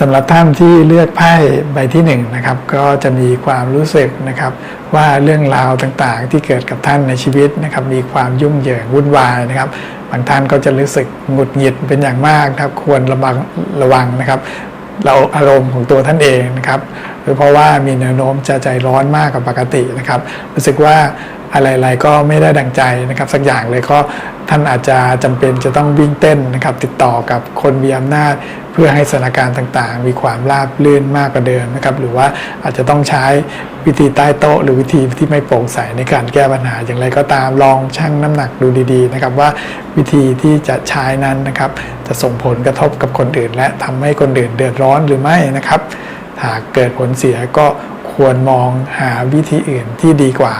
สำหรับท่านที่เลือกไพ่ใบที่หนึ่งนะครับ ก็จะมีความรู้สึกนะครับ ว่าเรื่องราวต่างๆ ที่เกิดกับท่านในชีวิตนะครับ มีความยุ่งเหยิงวุ่นวายนะครับบางท่านก็จะรู้สึกหงุดหงิดเป็นอย่างมากนะครับ ควรระวังระวังนะครับ เราอารมณ์ของตัวท่านเองนะครับหรือเพราะว่ามีแนวโน้มจะใจร้อนมากกว่าปกตินะครับ รู้สึกว่าอะไรๆก็ไม่ได้ดังใจนะครับสักอย่างเลยก็ท่านอาจจะจำเป็นจะต้องวิ่งเต้นนะครับ ติดต่อกับคนมีอำนาจ พื่อให้สถานการณ์ต่างๆ มีความราบรื่นมากกว่าเดิมนะครับหรือว่าอาจจะต้องใช้วิธีใต้โต๊ะ หรือวิธีที่ไม่โปร่งใสในการแก้ปัญหาอย่างไรก็ตามลองชั่งน้ำหนักดูดีๆนะครับว่าวิธีที่จะใช้นั้นนะครับจะส่งผลกระทบกับคนอื่น และทำให้คนอื่นเดือดร้อนหรือไม่นะครับหากเกิดผลเสียก็ควรมองหาวิธีอื่นที่ดีกว่า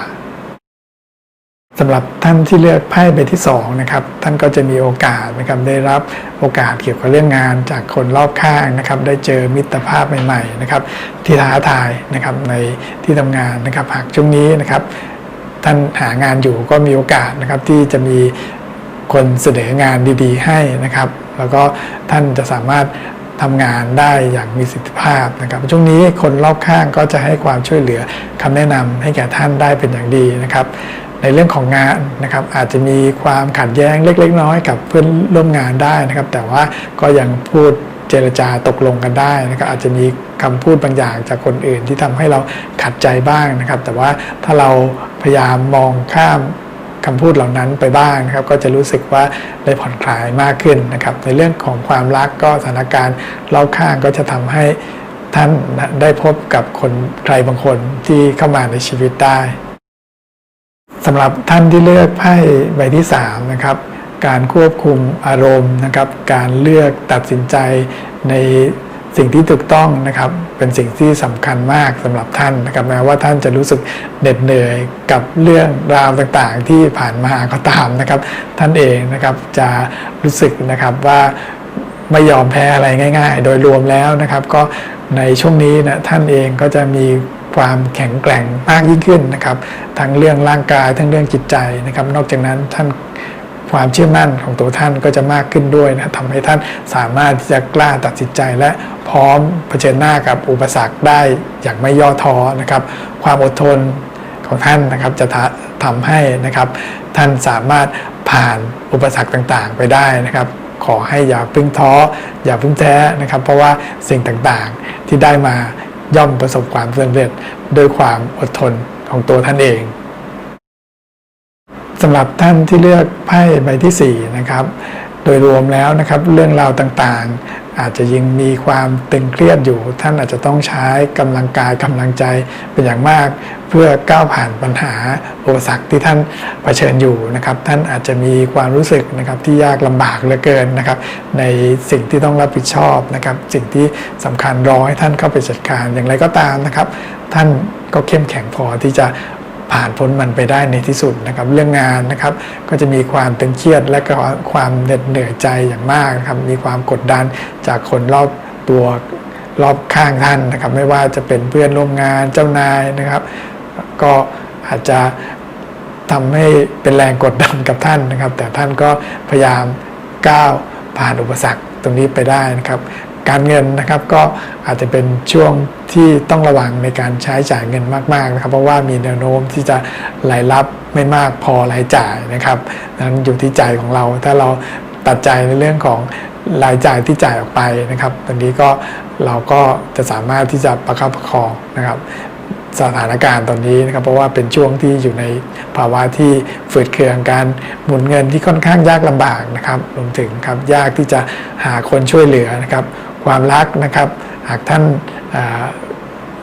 สำหรับท่านที่เลือกไพ่ใบที่2นะครับท่านก็จะมีโอกาสนะครับได้รับโอกาสเกี่ยวกับเรื่องงานจากคนรอบข้างนะครับได้เจอมิตรภาพใหม่ๆนะครับที่ท้าทายนะครับในที่ทำงานนะครับหากช่วงนี้นะครับท่านหางานอยู่ก็มีโอกาสนะครับที่จะมีคนเสนองานดีๆ ให้นะครับ แล้วก็ท่านจะสามารถทำงานได้อย่างมีสิทธิภาพนะครับ ช่วงนี้คนรอบข้างก็จะให้ความช่วยเหลือคำแนะนำให้แก่ท่านได้เป็นอย่างดีนะครับ ในเรื่องของงานนะครับอาจจะมีความขัดแย้งเล็ก ๆ น้อยๆกับเพื่อนร่วมงานได้นะครับ แต่ว่าก็ยังพูดเจรจาตกลงกันได้นะครับอาจจะมีคำพูดบางอย่างจากคนอื่นที่ทำให้เราขัดใจบ้างนะครับ แต่ว่าถ้าเราพยายามมองข้ามคำพูดเหล่านั้นไปบ้างนะครับ ก็จะรู้สึกว่าได้ผ่อนคลายมากขึ้นนะครับ ในเรื่องของความรักก็สถานการณ์รอบข้างก็จะทำให้ท่านได้พบกับคนใครบางคนที่เข้ามาในชีวิตได้ สำหรับท่านที่เลือกไพ่ใบที่3นะครับการควบคุมอารมณ์นะครับ การเลือกตัดสินใจในสิ่งที่ถูกต้องนะครับ เป็นสิ่งที่สำคัญมากสำหรับท่านนะครับแม้ว่าท่านจะรู้สึกเหน็ดเหนื่อยกับเรื่องราวต่างๆ ที่ผ่านมาก็ตามนะครับ ท่านเองนะครับจะรู้สึกนะครับว่าไม่ยอมแพ้อะไรง่าย ๆ โดยรวมแล้วนะครับ ก็ในช่วงนี้นะท่านเองก็จะมี ความแข็งแกร่งมากยิ่งขึ้นนะครับทั้งเรื่องร่างกายทั้งเรื่องจิตใจนะครับ นอกจากนั้นท่านความเชื่อมั่นของตัวท่านก็จะมากขึ้นด้วยนะทำให้ท่านสามารถที่จะกล้าตัดสินใจและพร้อมเผชิญหน้ากับอุปสรรคได้อย่างไม่ย่อท้อนะครับ ความอดทนของท่านนะครับจะทำให้นะครับท่านสามารถผ่านอุปสรรคต่างๆ ไปได้นะครับ ขอให้อย่าพึ่งท้ออย่าพึ่งแท้นะครับ เพราะว่าสิ่งต่างๆที่ได้มา ย่อมประสบความสำเร็จด้วยความอดทนของตัวท่านเองสำหรับท่านที่เลือกไพ่ใบที่4นะครับ โดยรวมแล้วนะครับ เรื่องราวต่าง อาจจะยังมีความตึงเครียดอยู่ ท่านอาจจะต้องใช้กำลังกายกำลังใจเป็นอย่างมาก เพื่อก้าวผ่านปัญหาอุปสรรคที่ท่านเผชิญอยู่นะครับ ท่านอาจจะมีความรู้สึกนะครับที่ยากลำบากเหลือเกินนะครับ ในสิ่งที่ต้องรับผิดชอบนะครับ สิ่งที่สำคัญรอให้ท่านเข้าไปจัดการอย่างไรก็ตามนะครับ ท่านก็เข้มแข็งพอที่จะ ผ่านพ้นมันไปได้ในที่สุดนะครับเรื่องงานนะครับก็จะมีความเป็นเครียดและก็ความเหน็ดเหนื่อยใจอย่างมากนะครับมีความกดดันจากคนรอบตัวรอบข้างท่านนะครับ ไม่ว่าจะเป็นเพื่อนร่วมงานเจ้านายนะครับ ก็อาจจะทำให้เป็นแรงกดดันกับท่านนะครับ แต่ท่านก็พยายามก้าวผ่านอุปสรรคตรงนี้ไปได้นะครับ การเงินนะครับก็อาจจะเป็นช่วงที่ต้องระวังในการใช้จ่ายเงินมากๆนะครับ เพราะว่ามีแนวโน้มที่จะรายรับไม่มากพอรายจ่ายนะครับนั้นอยู่ที่ใจของเรา ถ้าเราตัดใจในเรื่องของรายจ่ายที่จ่ายออกไปนะครับตรงนี้ก็เราก็จะสามารถที่จะประคับประคองนะครับสถานการณ์ตอนนี้นะครับเพราะว่าเป็นช่วงที่อยู่ในภาวะที่ฝืดเคืองการหมุนเงินที่ค่อนข้างยากลำบากนะครับรวมถึงครับยากที่จะหาคนช่วยเหลือนะครับ ความรักนะครับ หากท่าน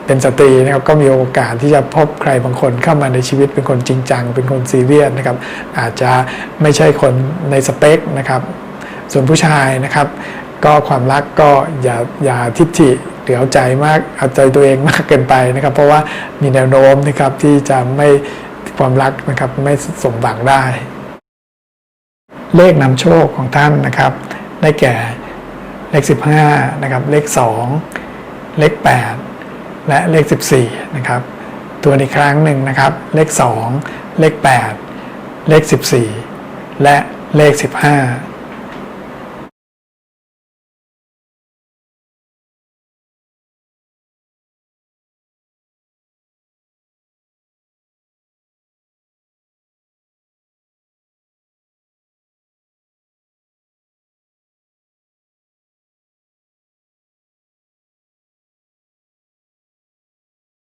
เป็นสตรีนะครับก็มีโอกาสที่จะพบใครบางคนเข้ามาในชีวิตเป็นคนจริงจัง เป็นคนซีเรียสนะครับ อาจจะไม่ใช่คนในสเปคนะครับ ส่วนผู้ชายนะครับ ก็ความรักก็อย่าอย่าทิฐิเหลียวใจมากเอาใจตัวเองมากเกินไปนะครับ เพราะว่ามีแนวโน้มนะครับที่จะไม่ความรักนะครับไม่สมหวังได้ เลขนำโชคของท่านนะครับ ได้แก่ เลข 15 นะครับ เลข 2 เลข 8 และเลข 14 นะครับ ตัวอีกครั้งหนึ่งนะครับ เลข 2 เลข 8 เลข 14 และเลข 15